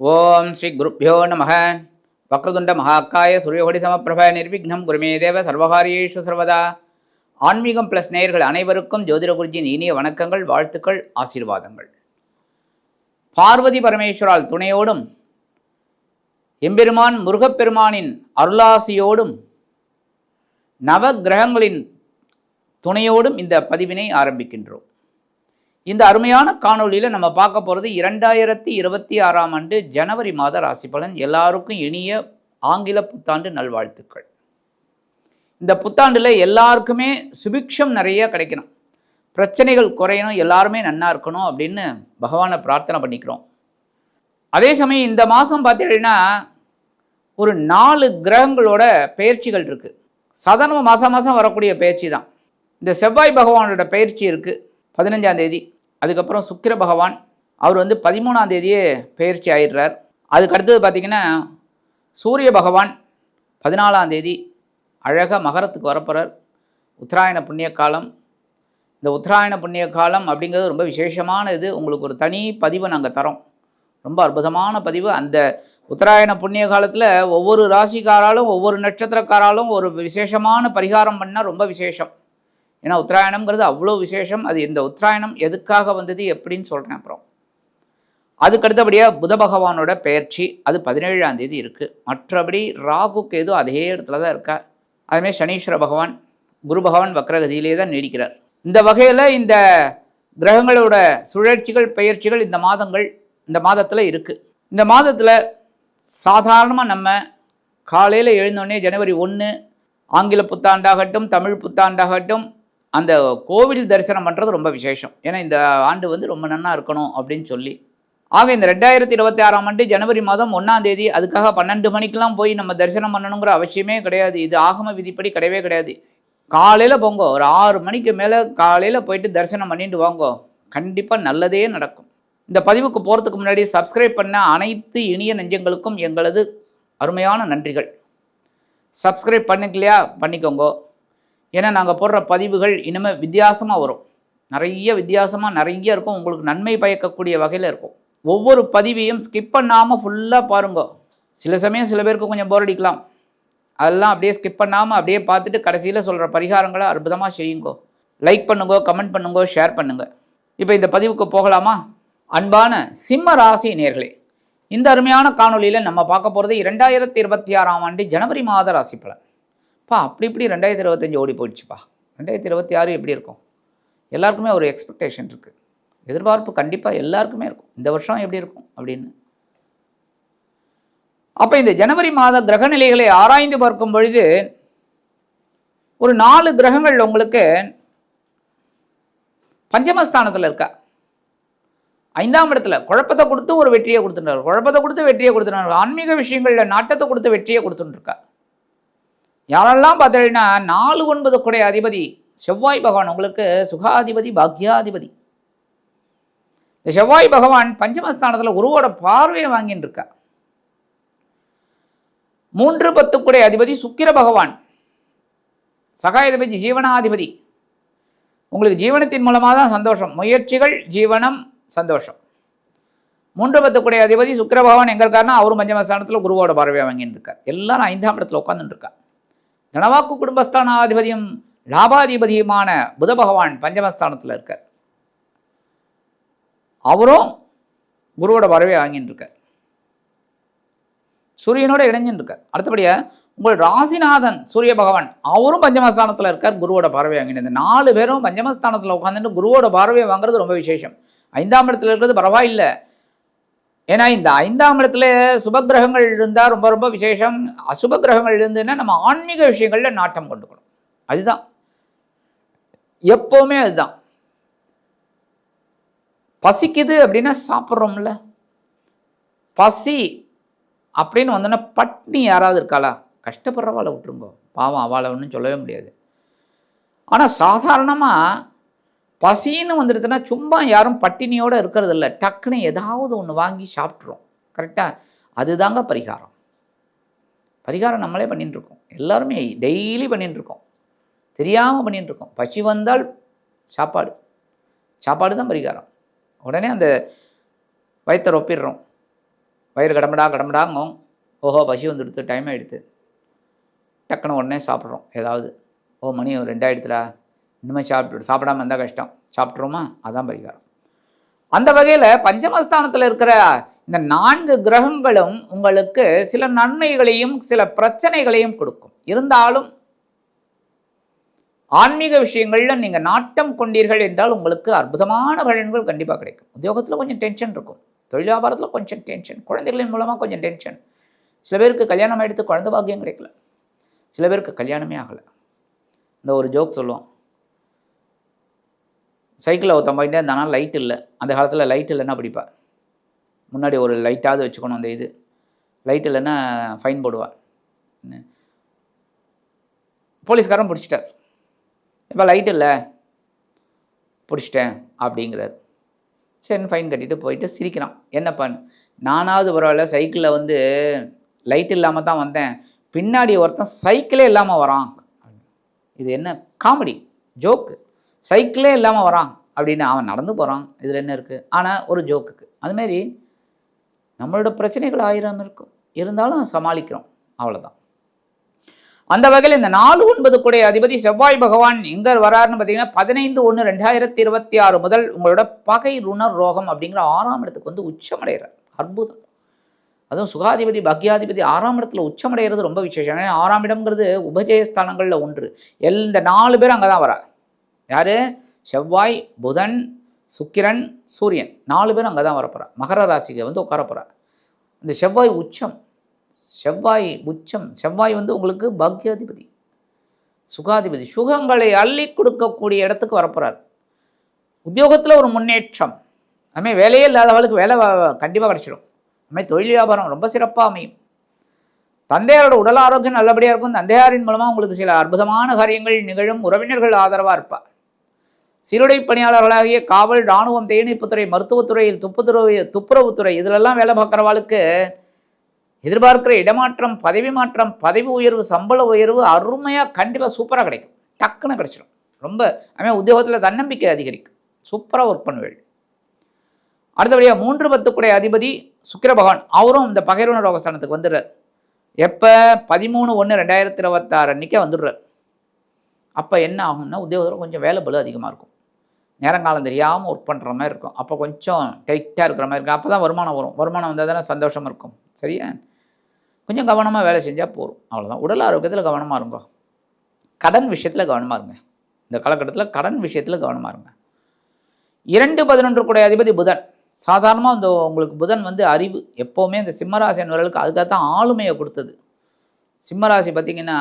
ஓம் ஸ்ரீ குருப்பியோ நம வக்ரதுண்ட மகாக்காய சூரியகோடி சமப்பிரப நிர்விக்னம் குருமே தேவ சர்வகாரியேஷு சர்வதா. ஆன்மீகம் பிளஸ் நேயர்கள் அனைவருக்கும் ஜோதிட குருஜியின் இனிய வணக்கங்கள் வாழ்த்துக்கள் ஆசீர்வாதங்கள். பார்வதி பரமேஸ்வரால் துணையோடும் எம்பெருமான் முருகப்பெருமானின் அருளாசியோடும் நவ கிரகங்களின் துணையோடும் இந்த பதிவினை ஆரம்பிக்கின்றோம். இந்த அருமையான காணொளியில் நம்ம பார்க்க போகிறது இரண்டாயிரத்தி இருபத்தி ஆறாம் ஆண்டு ஜனவரி மாத ராசி பலன். எல்லாருக்கும் இனிய ஆங்கில புத்தாண்டு நல்வாழ்த்துக்கள். இந்த புத்தாண்டில் எல்லாருக்குமே சுபிக்ஷம் நிறைய கிடைக்கணும். பிரச்சனைகள் குறையணும் எல்லாருமே நன்னா இருக்கணும் அப்படின்னு பகவானை பிரார்த்தனை பண்ணிக்கிறோம். அதே சமயம் இந்த மாதம் பார்த்தீங்கன்னா ஒரு நாலு கிரகங்களோட பயிற்சிகள் இருக்குது சாதாரண மாதம் மாதம் வரக்கூடிய பயிற்சி தான். இந்த செவ்வாய் பகவானோட பயிற்சி இருக்குது பதினஞ்சாம் தேதி. அதுக்கப்புறம் சுக்கிர பகவான் அவர் வந்து பதிமூணாம் தேதியே பயிற்சி ஆயிடுறார். அதுக்கு அடுத்தது பார்த்திங்கன்னா சூரிய பகவான் பதினாலாம் தேதி அழகாக மகரத்துக்கு வரப்போகிறார் உத்தராயண புண்ணிய காலம். இந்த உத்தராயண புண்ணிய காலம் அப்படிங்கிறது ரொம்ப விசேஷமான இது. உங்களுக்கு ஒரு தனி பதிவை நாங்கள் தரோம். ரொம்ப அற்புதமான பதிவு. அந்த உத்தராயண புண்ணிய காலத்தில் ஒவ்வொரு ராசிக்காராலும் ஒவ்வொரு நட்சத்திரக்காராலும் ஒரு விசேஷமான பரிகாரம் பண்ணால் ரொம்ப விசேஷம். ஏன்னா உத்தராயணம்ங்கிறது அவ்வளோ விசேஷம். அது இந்த உத்தராயணம் எதுக்காக வந்தது எப்படின்னு சொல்கிறேன் அப்புறம். அதுக்கு அடுத்தபடியாக புத பகவானோட பெயர்ச்சி அது பதினேழாம் தேதி இருக்குது மற்றபடி ராகுக்கு ஏதோ அதே இடத்துல தான் இருக்கா. அதுமாதிரி சனீஸ்வர பகவான் குரு பகவான் வக்ரகதியிலே தான் நீடிக்கிறார். இந்த வகையில் இந்த கிரகங்களோட சுழற்சிகள் பெயர்ச்சிகள் இந்த மாதங்கள் இந்த மாதத்தில் இருக்குது இந்த மாதத்தில் சாதாரணமாக நம்ம காலையில் எழுந்தோடனே ஜனவரி ஒன்று ஆங்கில புத்தாண்டாகட்டும் தமிழ் புத்தாண்டாகட்டும் அந்த கோவில் தரிசனம் பண்ணுறது ரொம்ப விசேஷம். ஏன்னா இந்த ஆண்டு வந்து ரொம்ப நன்னா இருக்கணும் அப்படின்னு சொல்லி. ஆக இந்த ரெண்டாயிரத்தி இருபத்தி ஆறாம் ஆண்டு ஜனவரி மாதம் ஒன்றாம் தேதி அதுக்காக பன்னெண்டு மணிக்கெலாம் போய் நம்ம தரிசனம் பண்ணணுங்கிற அவசியமே கிடையாது. இது ஆகம விதிப்படி கிடையவே கிடையாது. காலையில் போங்க. ஒரு ஆறு மணிக்கு மேலே காலையில் போயிட்டு தரிசனம் பண்ணிட்டு வாங்கோ. கண்டிப்பாக நல்லதே நடக்கும். இந்த பதிவுக்கு போகிறதுக்கு முன்னாடி சப்ஸ்கிரைப் பண்ண அனைத்து இனிய நெஞ்சங்களுக்கும் எங்களது அருமையான நன்றிகள். சப்ஸ்கிரைப் பண்ணிக்கலையா? பண்ணிக்கோங்க. ஏன்னா நாங்கள் போடுற பதிவுகள் இனிமேல் வித்தியாசமாக வரும். நிறைய வித்தியாசமாக நிறைய இருக்கும். உங்களுக்கு நன்மை பயக்கக்கூடிய வகையில் இருக்கும். ஒவ்வொரு பதிவையும் ஸ்கிப் பண்ணாமல் ஃபுல்லாக பாருங்க. சில சமயம் சில பேருக்கு கொஞ்சம் போர் அடிக்கலாம். அதெல்லாம் அப்படியே ஸ்கிப் பண்ணாமல் அப்படியே பார்த்துட்டு கடைசியில் சொல்கிற பரிகாரங்களை அற்புதமாக செய்யுங்கோ. லைக் பண்ணுங்கோ கமெண்ட் பண்ணுங்கோ ஷேர் பண்ணுங்க. இப்போ இந்த பதிவுக்கு போகலாமா? அன்பான சிம்ம ராசி நேர்களே இந்த அருமையான காணொலியில் நம்ம பார்க்க போகிறது இரண்டாயிரத்தி இருபத்தி ஆறாம் ஆண்டு ஜனவரி மாத ராசி பலன். பா அப்படி இப்படி ரெண்டாயிரத்தி இருபத்தஞ்சி ஓடி போயிடுச்சுப்பா. ரெண்டாயிரத்தி இருபத்தி ஆறு எப்படி இருக்கும்? எல்லாருக்குமே ஒரு எக்ஸ்பெக்டேஷன் இருக்குது எதிர்பார்ப்பு கண்டிப்பாக எல்லாருக்குமே இருக்கும். இந்த வருஷம் எப்படி இருக்கும்? அப்படின்னு. அப்போ இந்த ஜனவரி மாத கிரக நிலைகளை ஆராய்ந்து பார்க்கும் பொழுது ஒரு நாலு கிரகங்கள் உங்களுக்கு பஞ்சமஸ்தானத்தில் இருக்கா? ஐந்தாம் இடத்துல குழப்பத்தை கொடுத்து ஒரு வெற்றியை கொடுத்துட்டார் குழப்பத்தை கொடுத்து வெற்றியை கொடுத்துட்டார் ஆன்மீக விஷயங்களில் நாட்டத்தை கொடுத்து வெற்றியை கொடுத்துட்டுருக்கா. யாரெல்லாம் பார்த்தீங்கன்னா நாலு ஒன்பது குடை அதிபதி செவ்வாய் பகவான் உங்களுக்கு சுகாதிபதி பாக்யாதிபதி. இந்த செவ்வாய் பகவான் பஞ்சமஸ்தானத்தில் குருவோட பார்வையை வாங்கின்னு இருக்கா மூன்று பத்து குடை அதிபதி சுக்கிர பகவான். சகாயதிபதி ஜீவனாதிபதி. உங்களுக்கு ஜீவனத்தின் மூலமாக தான் சந்தோஷம். முயற்சிகள் ஜீவனம் சந்தோஷம். மூன்று பத்து குடை அதிபதி சுக்கிர பகவான் எங்க இருக்காருன்னா அவரும் பஞ்சமஸ்தானத்தில் குருவோட பார்வையை வாங்கிட்டு இருக்கார். எல்லாரும் ஐந்தாம் இடத்துல உட்காந்துட்டு இருக்கா தனவாக்கு குடும்பஸ்தானாதிபதியும் லாபாதிபதியுமான புத பகவான் பஞ்சமஸ்தானத்தில் இருக்கார். அவரும் குருவோட வரவே வாங்கின்னு இருக்கார். சூரியனோட இணைஞ்சுட்டு இருக்கார். அடுத்தபடியாக உங்கள் ராசிநாதன் சூரிய பகவான் அவரும் பஞ்சமஸ்தானத்தில் இருக்கார் குருவோட பார்வை வாங்கினது இந்த நாலு பேரும் பஞ்சமஸ்தானத்தில் உட்காந்துட்டு குருவோட பார்வையை வாங்குறது ரொம்ப விசேஷம். ஐந்தாம் இடத்துல இருக்கிறது பரவாயில்லை. ஏன்னா இந்த ஐந்தாம் இடத்துல சுபகிரகங்கள் இருந்தால் ரொம்ப ரொம்ப விசேஷம். அசுப கிரகங்கள் இருந்துன்னா நம்ம ஆன்மீக விஷயங்களில் நாட்டம் கொண்டுக்கணும். அதுதான். எப்போவுமே அதுதான். பசிக்குது அப்படின்னா சாப்பிட்றோம்ல. பசி அப்படின்னு வந்தோன்னா பட்னி யாராவது இருக்காளா? கஷ்டப்படுறவாளை விட்டுருங்கோ. பாவம் அவளை ஒன்றும் சொல்லவே முடியாது. ஆனால் சாதாரணமாக பசின்னு வந்துடுதுன்னா சும்மா யாரும் பட்டினியோடு இருக்கிறது இல்லை டக்குன்னு ஏதாவது ஒன்று வாங்கி சாப்பிட்றோம் கரெக்டாக அதுதாங்க பரிகாரம். பரிகாரம் நம்மளே பண்ணிட்டுருக்கோம். எல்லாருமே டெய்லி பண்ணிட்டுருக்கோம். தெரியாமல் பண்ணிட்டுருக்கோம். பசி வந்தால் சாப்பாடு. சாப்பாடு தான் பரிகாரம். உடனே அந்த வயிற்றை ஒப்பிடுறோம் வயிறு கடம்படா கடம்படாங்கும். ஓஹோ பசி வந்துடுத்து டைம் ஆகிடுது டக்குன்னு உடனே சாப்பிட்றோம். ஏதாவது. ஓ மணி ரெண்டாயிடுத்துடா இனிமேல் சாப்பிட்டு சாப்பிடாம இருந்தால் கஷ்டம். சாப்பிட்ருமா அதான் பரிகாரம். அந்த வகையில் பஞ்சமஸ்தானத்தில் இருக்கிற இந்த நான்கு கிரகங்களும் உங்களுக்கு சில நன்மைகளையும் சில பிரச்சனைகளையும் கொடுக்கும். இருந்தாலும் ஆன்மீக விஷயங்களில் நீங்கள் நாட்டம் கொண்டீர்கள் என்றால் உங்களுக்கு அற்புதமான பலன்கள் கண்டிப்பாக கிடைக்கும். உத்தியோகத்தில் கொஞ்சம் டென்ஷன் இருக்கும். தொழில் வியாபாரத்தில் கொஞ்சம் டென்ஷன் குழந்தைகளின் மூலமாக கொஞ்சம் டென்ஷன் சில பேருக்கு கல்யாணம் ஆகிடுத்து குழந்தை பாக்கியம் கிடைக்கல. சில பேருக்கு கல்யாணமே ஆகலை. இந்த ஒரு ஜோக் சொல்லுவோம் சைக்கிளில் ஒருத்தன் போயிட்டே இருந்தானா லைட் இல்லை. அந்த காலத்தில் லைட் இல்லைன்னா பிடிப்பார் முன்னாடி ஒரு லைட்டாவது வச்சுக்கணும் அந்த இது. லைட் இல்லைன்னா ஃபைன் போடுவார் போலீஸ்காரன் பிடிச்சிட்டார். இப்போ லைட் இல்லை. பிடிச்சிட்டேன் அப்படிங்கிறார். சரி ஃபைன் கட்டிட்டு போயிட்டு சிரிக்கிறான். என்னப்பா நானாவது பரவாயில்ல சைக்கிளில் வந்து லைட் இல்லாமல் தான் வந்தேன். பின்னாடி ஒருத்தன் சைக்கிளே இல்லாமல் வரான். இது என்ன? காமெடி. ஜோக்கு. சைக்கிளே இல்லாமல் வரான் அப்படின்னு அவன் நடந்து போகிறான் இதில் என்ன இருக்குது ஆனால் ஒரு ஜோக்குக்கு அதுமாரி நம்மளோட பிரச்சனைகள் ஆயிரம் இருக்கும். இருந்தாலும் சமாளிக்கிறோம். அவ்வளோதான் அந்த வகையில் இந்த நாலு ஒன்பது கூடைய அதிபதி செவ்வாய் பகவான் எங்கே வராருன்னு பார்த்தீங்கன்னா பதினைந்து ஒன்று ரெண்டாயிரத்தி இருபத்தி ஆறு முதல் உங்களோட பகை ருணர் ரோகம் அப்படிங்கிற ஆறாம் இடத்துக்கு வந்து உச்சமடைகிறார். அற்புதம். அதுவும் சுகாதிபதி பக்யாதிபதி ஆறாம் இடத்துல உச்சமடைகிறது ரொம்ப விசேஷம். ஏன்னா ஆறாம் இடம்ங்கிறது உபஜயஸ்தானங்களில் ஒன்று. எல் இந்த நாலு பேர் அங்கே தான் வரார் யார்? செவ்வாய் புதன் சுக்கிரன் சூரியன். நாலு பேரும் அங்கே தான் வரப்போகிறார் மகர ராசிக்கு வந்து உட்கார போகிறார் இந்த செவ்வாய் உச்சம். செவ்வாய் உச்சம். செவ்வாய் வந்து உங்களுக்கு பாக்யாதிபதி. சுகாதிபதி. சுகங்களை அள்ளி கொடுக்கக்கூடிய இடத்துக்கு வரப்போகிறார் உத்தியோகத்தில் ஒரு முன்னேற்றம். அதுமாதிரி வேலையே இல்லாதவளுக்கு வேலை கண்டிப்பாக கிடச்சிடும் அதுமாதிரி தொழில் வியாபாரம் ரொம்ப சிறப்பாக அமையும். தந்தையாரோட உடல் ஆரோக்கியம் நல்லபடியாக இருக்கும். தந்தையாரின் மூலமாக உங்களுக்கு சில அற்புதமான காரியங்கள் நிகழும். உறவினர்கள் ஆதரவாக இருப்பார் சீருடை பணியாளர்களாகிய காவல் இராணுவம் தேனிப்புத்துறை மருத்துவத்துறையில் துப்புத்துறை துப்புரவுத்துறை இதிலெல்லாம் வேலை பார்க்குறவாளுக்கு எதிர்பார்க்குற இடமாற்றம் பதவி மாற்றம் பதவி உயர்வு சம்பள உயர்வு அருமையாக கண்டிப்பாக சூப்பராக கிடைக்கும். டக்குன்னு கிடச்சிடும் ரொம்ப அதுமாதிரி உத்தியோகத்தில் தன்னம்பிக்கை அதிகரிக்கும். சூப்பராக ஒர்க் பண்ணுவேள். அடுத்தபடியாக மூன்று பத்துக்குடைய அதிபதி சுக்கிர பகவான். அவரும் இந்த பகைரோன ரோகஸ்தானத்துக்கு வந்துடுறார். எப்போ? பதிமூணு ஒன்று ரெண்டாயிரத்தி இருபத்தாறு அன்றைக்கே வந்துடுறார். அப்போ என்ன ஆகும்னா உத்தியோகத்தில் கொஞ்சம் வேலை பலு அதிகமாக இருக்கும். நேரங்காலம் தெரியாமல் ஒர்க் பண்ணுற மாதிரி இருக்கும். அப்போ கொஞ்சம் டைட்டாக இருக்கிற மாதிரி இருக்கும். அப்போ தான் வருமானம் வரும். வருமானம் வந்தால் தானே சந்தோஷம் இருக்கும். சரியா? கொஞ்சம் கவனமாக வேலை செஞ்சால் போதும். அவ்வளோதான் உடல் ஆரோக்கியத்தில் கவனமாக இருங்க. கடன் விஷயத்தில் கவனமாக இருங்க. இந்த காலகட்டத்தில் கடன் விஷயத்தில் கவனமாக இருங்க. இரண்டு பதினொன்று கூட அதிபதி புதன். சாதாரணமாக இந்த உங்களுக்கு புதன் வந்து அறிவு. எப்போவுமே இந்த சிம்மராசி என்பவர்களுக்கு அதுக்காக தான் ஆளுமையை கொடுத்தது. சிம்மராசி பார்த்திங்கன்னா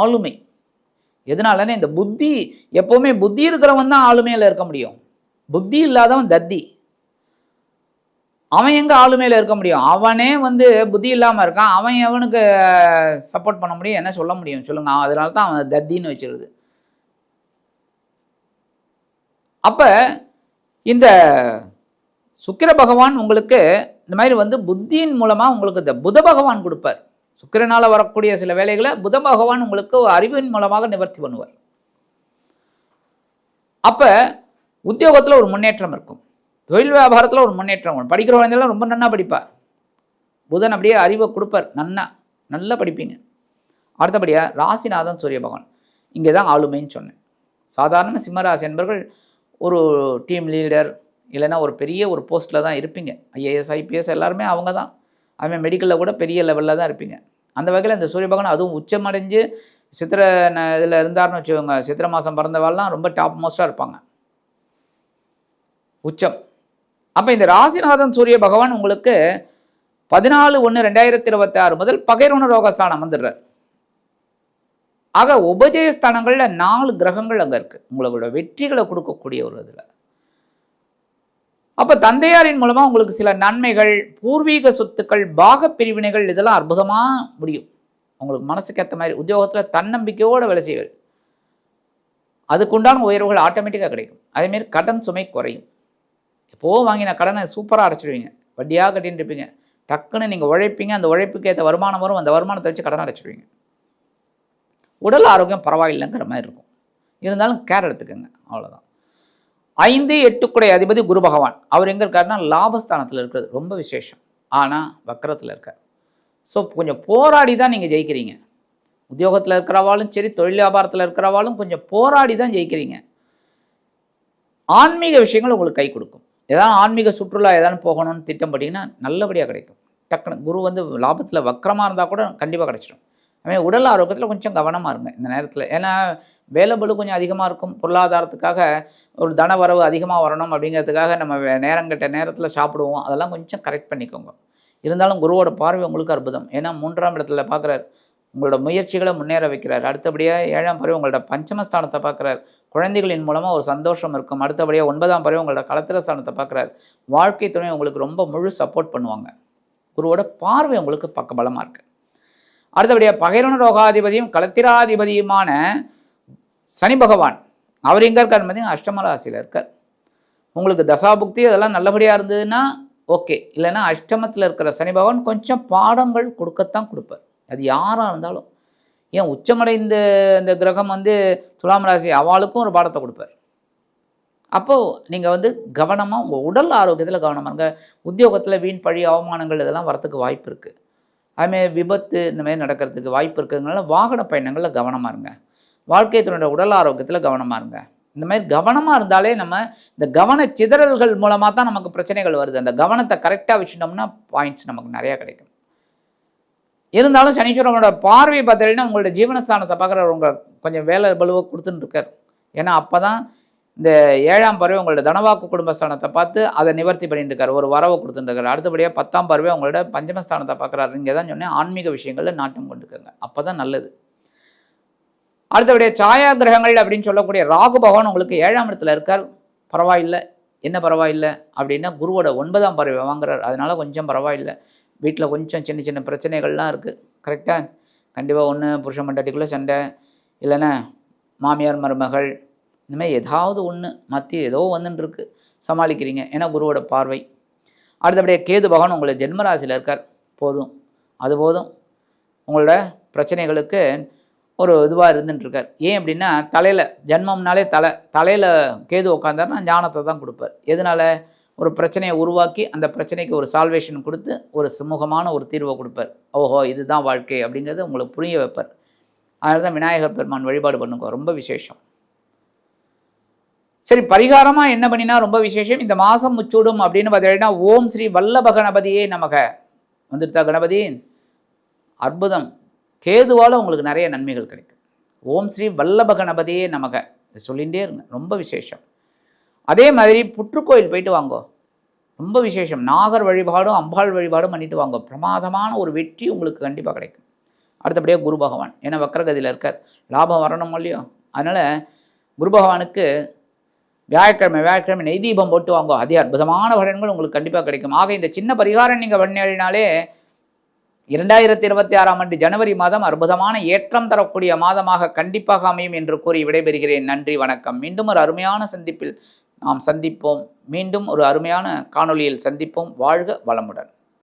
ஆளுமை. எதனாலன்னா இந்த புத்தி எப்போவுமே புத்தி இருக்கிறவன் தான் ஆளுமையில் இருக்க முடியும். புத்தி இல்லாதவன் தத்தி. அவன் எங்கே ஆளுமையில் இருக்க முடியும்? அவனே வந்து புத்தி இல்லாமல் இருக்கான். அவன் எவனுக்கு சப்போர்ட் பண்ண முடியும்? என்ன சொல்ல முடியும்? சொல்லுங்க. அதனால தான் அவன் தத்தின்னு வச்சிருது. அப்போ இந்த சுக்கிர பகவான் உங்களுக்கு இந்த மாதிரி வந்து புத்தியின் மூலமாக உங்களுக்கு இந்த புத பகவான் கொடுப்பார். சுக்கிரனால் வரக்கூடிய சில வேலைகளை புத பகவான் உங்களுக்கு அறிவின் மூலமாக நிவர்த்தி பண்ணுவார். அப்போ உத்தியோகத்தில் ஒரு முன்னேற்றம் இருக்கும். தொழில் வியாபாரத்தில் ஒரு முன்னேற்றம் வரும். படிக்கிற குழந்தைலாம் ரொம்ப நன்னா படிப்பார் புதன் அப்படியே அறிவை கொடுப்பார். நன்னா நல்லா படிப்பீங்க. அடுத்தபடியாக ராசிநாதன் சூரிய பகவான். இங்கே தான் ஆளுமைன்னு சொன்னேன். சாதாரண சிம்மராசி என்பர்கள் ஒரு டீம் லீடர் இல்லைன்னா ஒரு பெரிய ஒரு போஸ்ட்டில் தான் இருப்பீங்க. ஐஏஎஸ் ஐபிஎஸ் எல்லாருமே அவங்க தான் அதுமாதிரி மெடிக்கலில் கூட பெரிய லெவலில் தான் இருப்பீங்க. அந்த வகையில் இந்த சூரிய பகவான் அதுவும் உச்சமடைஞ்சு சித்திர இதில் இருந்தார்னு வச்சுக்கோங்க சித்திரை மாதம் பிறந்தவாள்லாம் ரொம்ப டாப் மோஸ்ட்டாக இருப்பாங்க. உச்சம். அப்போ இந்த ராசிநாதன் சூரிய பகவான் உங்களுக்கு பதினாலு ஒன்று ரெண்டாயிரத்தி இருபத்தி ஆறு முதல் பகைரோண ரோகஸ்தானம் வந்துடுறார். ஆக உபஜயஸ்தானங்களில் நாலு கிரகங்கள் அங்கே இருக்குது உங்களோட வெற்றிகளை கொடுக்கக்கூடிய ஒரு இதில். அப்போ தந்தையாரின் மூலமாக உங்களுக்கு சில நன்மைகள் பூர்வீக சொத்துக்கள் பாக பிரிவினைகள் இதெல்லாம் அற்புதமாக முடியும். உங்களுக்கு மனசுக்கு ஏற்ற மாதிரி உத்தியோகத்தில் தன்னம்பிக்கையோடு வேலை செய்வது அதுக்குண்டான உயர்வுகள் ஆட்டோமேட்டிக்காக கிடைக்கும். அதேமாரி கடன் சுமை குறையும். எப்போது வாங்கின கடனை சூப்பராக அடைச்சிடுவீங்க. வட்டியாக கட்டின்னு இருப்பீங்க. டக்குன்னு நீங்கள் உழைப்பீங்க அந்த உழைப்புக்கு ஏற்ற வருமானம் வரும் அந்த வருமானத்தை வச்சு கடன் அடைச்சிடுவீங்க. உடல் ஆரோக்கியம் பரவாயில்லைங்கிற மாதிரி இருக்கும். இருந்தாலும் கேர் எடுத்துக்கோங்க. அவ்வளோதான் ஐந்து எட்டுக்குடைய அதிபதி குரு பகவான். அவர் எங்கே இருக்காருன்னா லாபஸ்தானத்தில் இருக்கிறது. ரொம்ப விசேஷம். ஆனால் வக்கரத்தில் இருக்கார். ஸோ கொஞ்சம் போராடி தான் நீங்கள் ஜெயிக்கிறீங்க. உத்தியோகத்தில் இருக்கிறவாலும் சரி தொழில் வியாபாரத்தில் இருக்கிறவாலும் கொஞ்சம் போராடி தான் ஜெயிக்கிறீங்க. ஆன்மீக விஷயங்கள் உங்களுக்கு கை கொடுக்கும். ஏதாவது ஆன்மீக சுற்றுலா ஏதாவது போகணும்னு திட்டம் போட்டிங்கன்னா நல்லபடியாக கிடைக்கும். டக்குனு குரு வந்து லாபத்தில் வக்கரமாக இருந்தால் கூட கண்டிப்பாக கிடைச்சிடும். அதுமாதிரி உடல் ஆரோக்கியத்தில் கொஞ்சம் கவனமாக இருங்க. இந்த நேரத்தில். ஏன்னா வேலை பளு கொஞ்சம் அதிகமாக இருக்கும். பொருளாதாரத்துக்காக ஒரு தன வரவு அதிகமாக வரணும் அப்படிங்கிறதுக்காக நம்ம நேரங்கிட்ட நேரத்தில் சாப்பிடுவோம். அதெல்லாம் கொஞ்சம் கரெக்ட் பண்ணிக்கோங்க. இருந்தாலும் குருவோட பார்வை உங்களுக்கு அற்புதம். ஏன்னா மூன்றாம் இடத்துல பார்க்குறாரு. உங்களோட முயற்சிகளை முன்னேற வைக்கிறார். அடுத்தபடியாக ஏழாம் பறவை உங்களோட பஞ்சமஸ்தானத்தை பார்க்குறார். குழந்தைகளின் மூலமாக ஒரு சந்தோஷம் இருக்கும். அடுத்தபடியாக ஒன்பதாம் பறவை உங்களோட களத்திர ஸ்தானத்தை பார்க்குறார். வாழ்க்கை துணை உங்களுக்கு ரொம்ப முழு சப்போர்ட் பண்ணுவாங்க. குருவோட பார்வை உங்களுக்கு பக்கபலமாக இருக்குது அடுத்தபடியாக பகைரண ரோகாதிபதியும் களத்திராதிபதியுமான சனி பகவான் அவர் எங்கே இருக்கார் பார்த்தீங்கன்னா அஷ்டம ராசியில் இருக்கார். உங்களுக்கு தசாபுக்தி அதெல்லாம் நல்லபடியாக இருந்ததுன்னா ஓகே. இல்லைன்னா அஷ்டமத்தில் இருக்கிற சனி பகவான் கொஞ்சம் பாடங்கள் கொடுக்கத்தான் கொடுப்பார். அது யாராக இருந்தாலும். ஏன் உச்சமடைந்த இந்த கிரகம் வந்து துலாம் ராசி அவளுக்கும் ஒரு பாடத்தை கொடுப்பார். அப்போது நீங்கள் வந்து கவனமாக உங்கள் உடல் ஆரோக்கியத்தில் கவனமாக இருங்க. உத்தியோகத்தில் வீண் பழி அவமானங்கள் இதெல்லாம் வரத்துக்கு வாய்ப்பு இருக்குது அதுமாதிரி விபத்து இந்த மாதிரி நடக்கிறதுக்கு வாய்ப்பு இருக்குங்கிறனால வாகன பயணங்களில் கவனமாக இருங்க. வாழ்க்கை துணையோட உடல் ஆரோக்கியத்தில் கவனமாக இருங்க. இந்த மாதிரி கவனமாக இருந்தாலே நம்ம இந்த கவன சிதறல்கள் மூலமாக தான் நமக்கு பிரச்சனைகள் வருது. அந்த கவனத்தை கரெக்டாக வச்சுட்டோம்னா பாயிண்ட்ஸ் நமக்கு நிறையா கிடைக்கும். இருந்தாலும் சனீஸ்வரனோட பார்வை பார்த்தீங்கன்னா உங்களோட ஜீவனஸ்தானத்தை பார்க்குற உங்க கொஞ்சம் வேலை பலுவை கொடுத்துன்னு இருக்கார். ஏன்னா அப்போ தான் இந்த ஏழாம் பறவை உங்களோட தனவாக்கு குடும்பஸ்தானத்தை பார்த்து அதை நிவர்த்தி பண்ணிட்டு இருக்காரு. ஒரு வரவை கொடுத்துருக்காரு அடுத்தபடியாக பத்தாம் பறவை உங்களோட பஞ்சமஸ்தானத்தை பார்க்குறாரு. இங்கே தான் சொன்னேன் ஆன்மீக விஷயங்களில் நாட்டம் கொண்டுக்கோங்க அப்போ தான் நல்லது. அடுத்தபடிய சாயா கிரகங்கள் அப்படின்னு சொல்லக்கூடிய ராகு பகவான் உங்களுக்கு ஏழாம் இடத்துல இருக்கார். பரவாயில்லை. என்ன பரவாயில்லை? அப்படின்னா குருவோட ஒன்பதாம் பறவை வாங்குறார். அதனால் கொஞ்சம் பரவாயில்லை. வீட்டில் கொஞ்சம் சின்ன சின்ன பிரச்சனைகள்லாம் இருக்குது கரெக்டாக கண்டிப்பாக ஒன்று புருஷன் மண்டாட்டிக்குள்ளே சண்டை இல்லைன்னா மாமியார் மருமகள் இந்தமாதிரி ஏதாவது ஒன்று மத்தி ஏதோ வந்துட்டுருக்கு சமாளிக்கிறீங்க. ஏன்னா குருவோட பார்வை. அடுத்தபடியே கேது பகவான் உங்களை ஜென்மராசியில் இருக்கார். போதும். அது போதும். உங்களோட பிரச்சனைகளுக்கு ஒரு இதுவாக இருந்துட்டுருக்கார். ஏன் அப்படின்னா தலையில் ஜென்மம்னாலே தலை தலையில் கேது உட்காந்தாருன்னா ஞானத்தை தான் கொடுப்பார். எதனால? ஒரு பிரச்சனையை உருவாக்கி அந்த பிரச்சனைக்கு ஒரு சால்வேஷன் கொடுத்து ஒரு சுமூகமான ஒரு தீர்வை கொடுப்பார். ஓஹோ இதுதான் வாழ்க்கை அப்படிங்கிறது உங்களுக்கு புரிய வைப்பார். அதனால தான் விநாயகர் பெருமான் வழிபாடு பண்ணுங்க. ரொம்ப விசேஷம். சரி பரிகாரமாக என்ன பண்ணினா ரொம்ப விசேஷம். இந்த மாதம் முச்சூடும் அப்படின்னு பார்த்தீங்கன்னா ஓம் ஸ்ரீ வல்லப கணபதியே நமக. வந்துருத்தா கணபதி? அற்புதம். கேதுவால் உங்களுக்கு நிறைய நன்மைகள் கிடைக்கும். ஓம் ஸ்ரீ வல்லப கணபதியே நமக சொல்லிகிட்டே இருங்க. ரொம்ப விசேஷம். அதே மாதிரி புற்றுக்கோயில் போயிட்டு வாங்கோ. ரொம்ப விசேஷம். நாகர் வழிபாடும் அம்பாள் வழிபாடும் பண்ணிட்டு வாங்க. பிரமாதமான ஒரு வெற்றி உங்களுக்கு கண்டிப்பாக கிடைக்கும். அடுத்தபடியாக குரு பகவான். ஏன்னா வக்கரகதியில் இருக்கார். லாபம் வரணும் இல்லையோ? அதனால் குரு பகவானுக்கு வியாழக்கிழமை வியாழக்கிழமை நெய் தீபம் போட்டு வாங்கோ. அதே அற்புதமான பலன்கள் உங்களுக்கு கண்டிப்பாக கிடைக்கும். ஆக இந்த சின்ன பரிகாரம் நீங்கள் பண்ணினாலே இரண்டாயிரத்தி இருபத்தி ஆறாம் ஆண்டு ஜனவரி மாதம் அற்புதமான ஏற்றம் தரக்கூடிய மாதமாக கண்டிப்பாக அமையும் என்று கூறி விடைபெறுகிறேன். நன்றி வணக்கம். மீண்டும் ஒரு அருமையான சந்திப்பில் நாம் சந்திப்போம். மீண்டும் ஒரு அருமையான காணொளியில் சந்திப்போம். வாழ்க வளமுடன்.